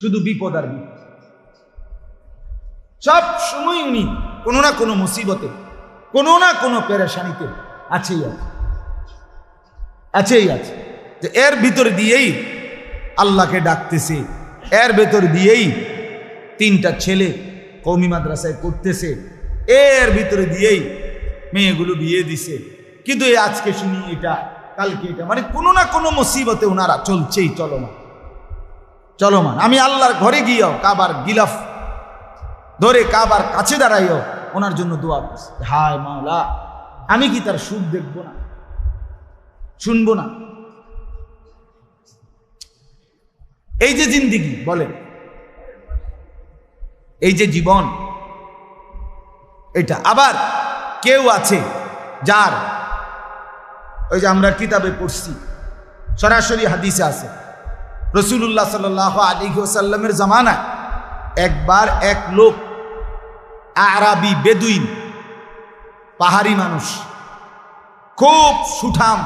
শুধু বিপদ আর বিপদ। সব সময় উনি কোনো না কোনো মুসিবতে, কোনো না কোনো পেরেশানিতে আছেই আছে আছেই আছে যে এর ভিতর দিয়েই আল্লাহকে ডাকতেছে, এর ভেতর দিয়েই তিনটা ছেলে কৌমি মাদ্রাসায় করতেছে এর ভিতরে দিয়েই মেয়েগুলো বিয়ে দিছে। কিন্তু এই আজকে শুনি এটা, কালকে এটা মানে কোনো না কোনো মুসিবতে ওনারা চলছেই, চলমান। চলমান। আমি আল্লাহর ঘরে গিয়েও কাবার গিলাফ ধরে কাবার কাছে দাঁড়াইও, ওনার জন্য দোয়া করছি। হায় মাওলা, আমি কি তার সুখ দেখব না? শুনব না। এই যে জিন্দিগি, বলেন। এই যে জীবন, এটা আবার কেউ আছে যার, ওই যে আমরা কিতাবে পড়ছি, সরাসরি হাদিসে আছে। রসুল্লাহ সাল আলী ওসাল্লামের জামানায় একবার এক লোক আরাবি বেদুইন, পাহাড়ি মানুষ, খুব সুঠাম,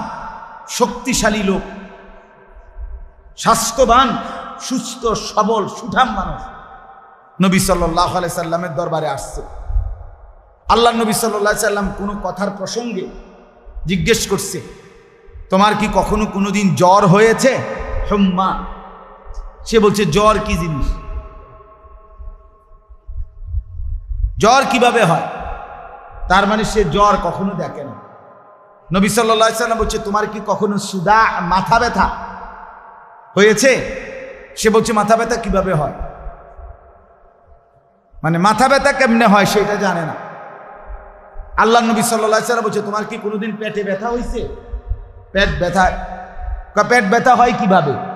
শক্তিশালী লোক, স্বাস্থ্যবান, সুস্থ, সবল, সুঠাম মানুষ নবী সাল্লাহ আলি সাল্লামের দরবারে আসছে। আল্লাহ নবী সাল্লাহ সাল্লাম কোনো কথার প্রসঙ্গে জিজ্ঞেস করছে, তোমার কি কখনো কোনোদিন জ্বর হয়েছে? হুম্মা। সে বলছে, জ্বর কি জিনিস? জ্বর কীভাবে হয়? তার মানে সে জ্বর কখনো দেখে না। নবী সাল্লাহ সাল্লাম বলছে, তোমার কি কখনো সুদা, মাথা ব্যথা হয়েছে? সে বলছে, মাথা ব্যথা কীভাবে হয়? মানে মাথা ব্যথা কেমনে হয় সেটা জানে না। আল্লাহ নবী সাল্লাহ সাল্লাম বলছে, তোমার কি কোনোদিন পেটে ব্যথা হয়েছে? পেট ব্যথা পেট ব্যথা হয় কীভাবে?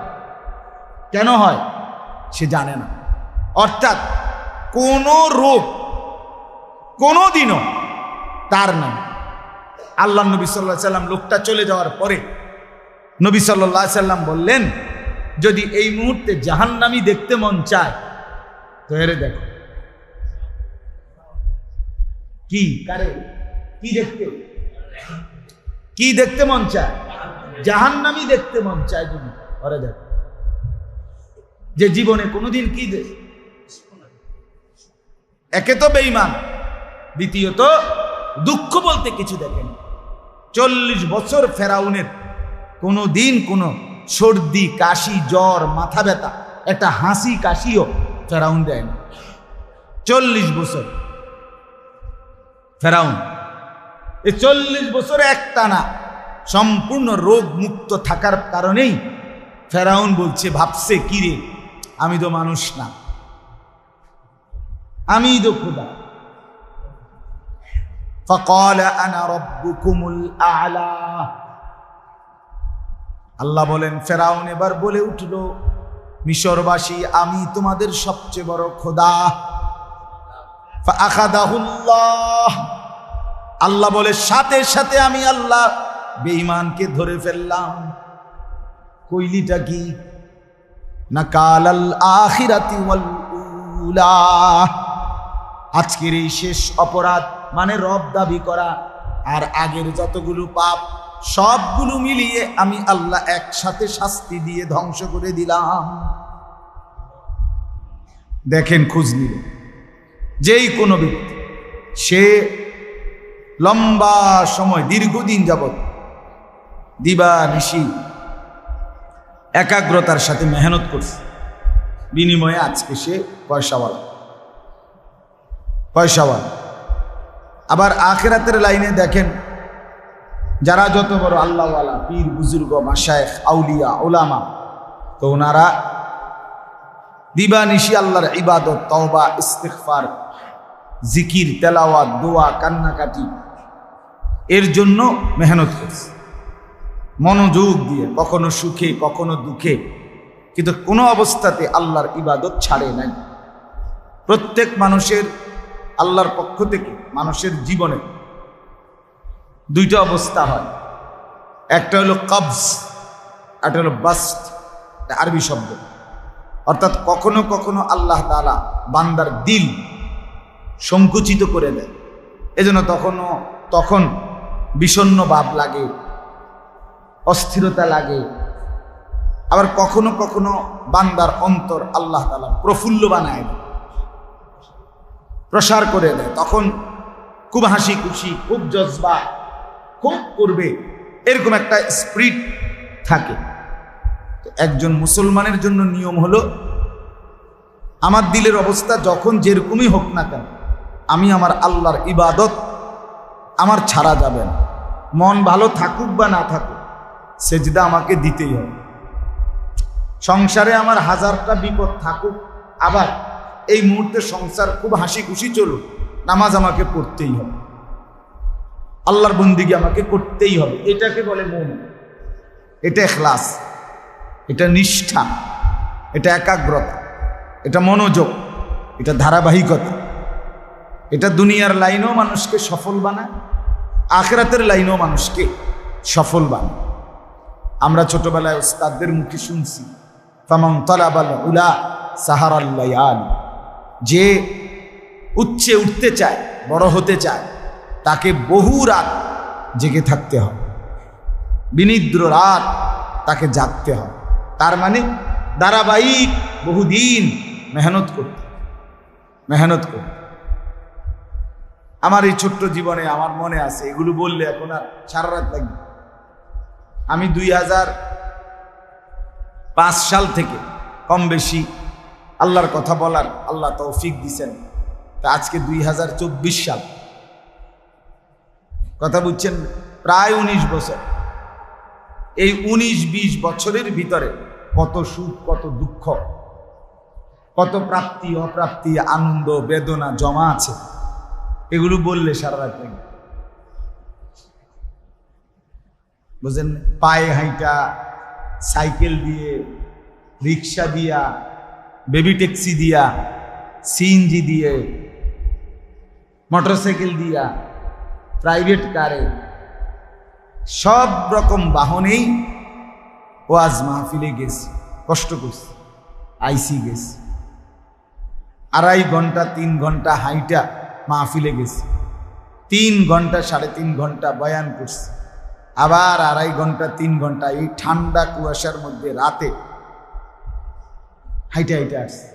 কেন হয়? সে জানে না। অর্থাৎ কোনো রোগ কোনো দিনও তার নাম আল্লাহ নবী সাল্লাহ সাল্লাম লোকটা চলে যাওয়ার পরে নবী সাল্লাহ সাল্লাম বললেন, যদি এই মুহূর্তে জাহান্নামি দেখতে মন চায়, তো হেরে দেখো। কি? কারে? কি দেখতে? কি দেখতে মন চায়? জাহান্নামি দেখতে মন চায় যদি, ওরে দেখো। যে জীবনে কোনোদিন কি দেয় একে তো বেইমান দ্বিতীয়ত দুঃখ বলতে কিছু দেখেন। চল্লিশ বছর ফেরাউনের কোনো দিন কোনো সর্দি, কাশি, জ্বর, মাথা ব্যথা, একটা হাসি, কাশিও ফেরাউন দেয় না চল্লিশ বছর ফেরাউন এই চল্লিশ বছর একটা না সম্পূর্ণ রোগ মুক্ত থাকার কারণেই ফেরাউন বলছে, ভাবছে কিরে আমি তো মানুষ না আমি তো খোদা فقال انا ربكم الاعلى আল্লাহ বলেন ফেরাউন এবার বলে উঠল মিশরবাসী আমি তোমাদের সবচেয়ে বড় খোদা ফাআখাদাহুল্লাহ আল্লাহ বলে সাথে সাথে আমি আল্লাহ বেঈমানকে ধরে ফেললাম কইলিটা কি না আখিরাতি আজকের এই শেষ অপরাধ মানে রব দাবি করা আর আগের যতগুলো পাপ, সবগুলো মিলিয়ে আমি আল্লাহ একসাথে শাস্তি দিয়ে ধ্বংস করে দিলাম। দেখেন খোঁজ নিল। যেই কোনো ব্যক্তি, সে লম্বা সময়, দীর্ঘদিন যাবৎ দিবা নিশি একাগ্রতার সাথে মেহনত করছে। বিনিময়ে আজকে সে পয়সাওয়ালা পয়সাওয়ালা আবার আখেরাতের লাইনে দেখেন, যারা যত বড় আল্লাহওয়ালা, পীর, বুজুর্গ মাসায়েখ আউলিয়া ওলামা তো ওনারা দিবা নিশি আল্লাহর ইবাদত, তওবা ইস্তেকফার জিকির, তেলাওয়াত, দোয়া, কান্নাকাটি, এর জন্য মেহনত করছে। মনোযোগ দিয়ে, কখনো সুখে, কখনো দুঃখে। কিন্তু কোনো অবস্থাতে আল্লাহর ইবাদত ছাড়ে নাই। প্রত্যেক মানুষের আল্লাহর পক্ষ থেকে, মানুষের জীবনে দুইটা অবস্থা হয়। একটা হলো কবজ, একটা হলো বাস্ট আরবি শব্দ। অর্থাৎ কখনো কখনো আল্লাহ তালা বান্দার দিল সংকুচিত করে দেয়। এজন্য তখনও, তখন বিষণ্ন ভাব লাগে। অস্থিরতা লাগে। আবার কখনো কখনো বান্দার অন্তর আল্লাহ তালা প্রফুল্ল বানায় প্রসার করে দেয়। তখন খুব হাসি খুশি, খুব জজবা, খুব করবে, এরকম একটা স্প্রিট থাকে। একজন মুসলমানের জন্য নিয়ম হলো, আমার দিলের অবস্থা যখন যেরকমই হোক না কেন, আমি আমার আল্লাহর ইবাদত আমার ছাড়া যাবে না। মন ভালো থাকুক বা না থাকুক সেজদা আমাকে দিতেই হবে। সংসারে আমার হাজারটা বিপদ থাকুক, আবার এই মুহূর্তে সংসার খুব হাসি খুশি চলুক, নামাজ আমাকে পড়তেই হবে। আল্লাহর বন্দিগি আমাকে করতেই হবে। এটাকে বলে মন। এটা এখলাস এটা নিষ্ঠা। এটা একাগ্রতা। এটা মনোযোগ। এটা ধারাবাহিকতা। এটা দুনিয়ার লাইনেও মানুষকে সফল বানায়, আখরাতের লাইনেও মানুষকে সফল বানায়। আমরা ছোটবেলায় ওস্তাদদের মুখে শুনছি ফামং তলাবাল উলা সাহারাল্লায়াল যে উচ্চে উঠতে চায়, বড় হতে চায়, তাকে বহু রাত জেগে থাকতে হয় বিনিদ্র রাত তাকে জাগতে হয় তার মানে ধারাবাহিক বহুদিন মেহনত করতে মেহনত করতে আমার এই ছোট্ট জীবনে আমার মনে আছে, এগুলো বললে এখন আর সারা রাত লাগবে আমি দুই হাজার পাঁচ সাল থেকে কম বেশি আল্লাহর কথা বলার আল্লাহ তৌফিক দিছেন। তা আজকে দুই হাজার চব্বিশ সাল। কথা বুঝছেন? প্রায় উনিশ বছর। এই উনিশ বিশ বছরের ভিতরে কত সুখ, কত দুঃখ, কত প্রাপ্তি, অপ্রাপ্তি, আনন্দ, বেদনা জমা আছে। এগুলো বললে সারা রাত বুঝলেন পায়ে হাইটা, সাইকেল দিয়ে, রিক্সা দিয়া, বেবি ট্যাক্সি দিয়া সিএনজি দিয়ে, মোটরসাইকেল দিয়া, প্রাইভেট কারে, সব রকম বাহনেই ওয়াজ মাহফিলে গেছি, কষ্ট করছি, আইসি গেছি। আড়াই ঘণ্টা, তিন ঘণ্টা হাইটা মাহফিলে গেছি। তিন ঘণ্টা, সাড়ে তিন ঘণ্টা বয়ান করছি। আবার আড়াই ঘণ্টা, তিন ঘণ্টা এই ঠান্ডা কুয়াশার মধ্যে রাতে হাইটে হাইটে আসছে।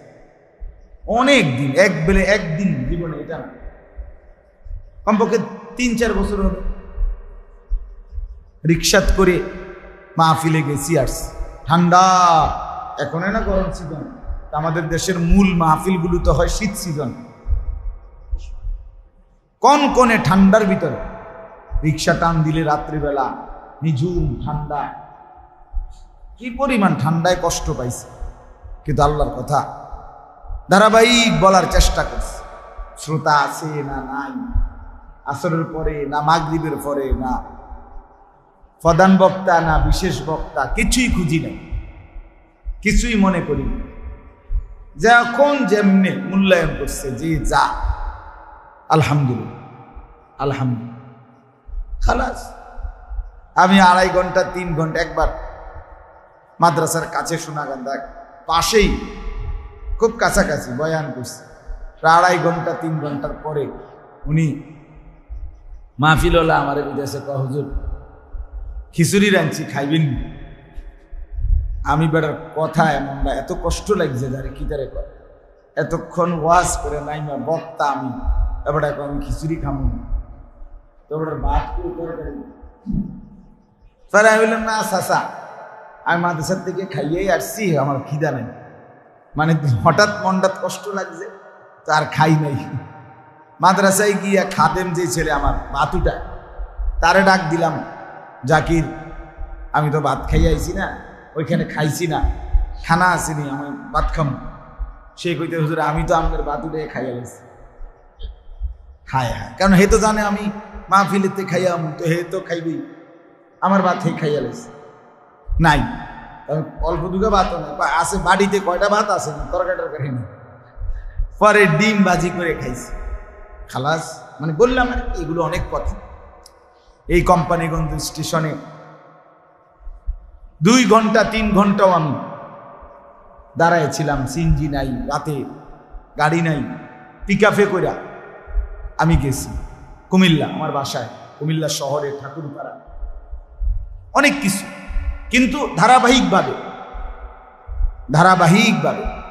অনেক দিন, এক বেলে একদিন জীবনে এটা কমপক্ষে তিন চার বছর হবে রিক্সাত করে মাহফিলে গেছি আসছি ঠান্ডা, এখন না গরম সিজন আমাদের দেশের মূল মাহফিলগুলো তো হয় শীত সিজন কন কনে ঠান্ডার ভিতরে? রিক্সা টান দিলে রাত্রিবেলা, নিঝুম, ঠান্ডা। কি পরিমাণ ঠান্ডায় কষ্ট পাইছে? কিন্তু আল্লাহর কথা, ধারাবাহিক বলার চেষ্টা করছে। শ্রোতা আছে না নাই? আসরের পরে না মাগরীবের পরে না প্রধান বক্তা না বিশেষ বক্তা, কিছুই খুঁজি নাই। কিছুই মনে করি না। যখন যেমনি মূল্যায়ন করছে, যে যা, আলহামদুলিল্লাহ আলহামদুলিল্লাহ। খালাস। আমি আড়াই ঘণ্টা, তিন ঘণ্টা একবার মাদ্রাসার কাছে সোনাগান্ধা পাশেই খুব কাছাকাছি বয়ান করছে। আড়াই ঘণ্টা, তিন ঘণ্টার পরে উনি মাহফিলওয়ালা আমার বিদেশে হুজুর, খিচুড়ি রাঁধছি, খাইবেন আমি বেটার কথা এমন না, এত কষ্ট লাগছে যারে কি তারে এতক্ষণ ওয়াজ করে নাই মা বক্তা আমি, এবার এখন খিচুড়ি খামো না ভাত কেউ তরকারি আমি বললাম, না, চাচা, আমি মাদ্রাসার থেকে খাইয়েই আসছি, আমার খিদা নেই। মানে হঠাৎ মনটাত কষ্ট লাগছে, তো আর খাই নাই। মাদ্রাসায় গিয়া খাদেম যে ছেলে আমার, বাতুটা, তারে ডাক দিলাম, জাকির, আমি তো ভাত খাই আইছি না, ওইখানে খাইছি না, খানা আসেনি আমি ভাত খাম। সে কইতে, হুজুর, আমি তো আমাদের বাতুটাই খাইয়া লাইছি খায় হ্যাঁ কারণ হে তো জানে আমি মাহফিলেতে খাইয়াম তো হে তো খাইবি। আমার ভাত হে খাইয়া লাইছি। নাই। অল্প দুটো বা আছে বাড়িতে কয়টা ভাত আছে না? তরকারি টরকারি নেই। পরে ডিম বাজি করে খাইছি। খালাস মানে বললাম এগুলো অনেক কথা। এই কোম্পানিগঞ্জ স্টেশনে দুই ঘণ্টা, তিন ঘন্টাও আমি দাঁড়াইছিলাম সিনজি নাই, রাতে গাড়ি নাই পিক আপে কইরা আমি গেছি। কুমিল্লা আমার বাসায় কুমিল্লা শহরে ঠাকুরপাড়া। অনেক কিছু। কিন্তু ধারাবাহিকভাবে ধারাবাহিকভাবে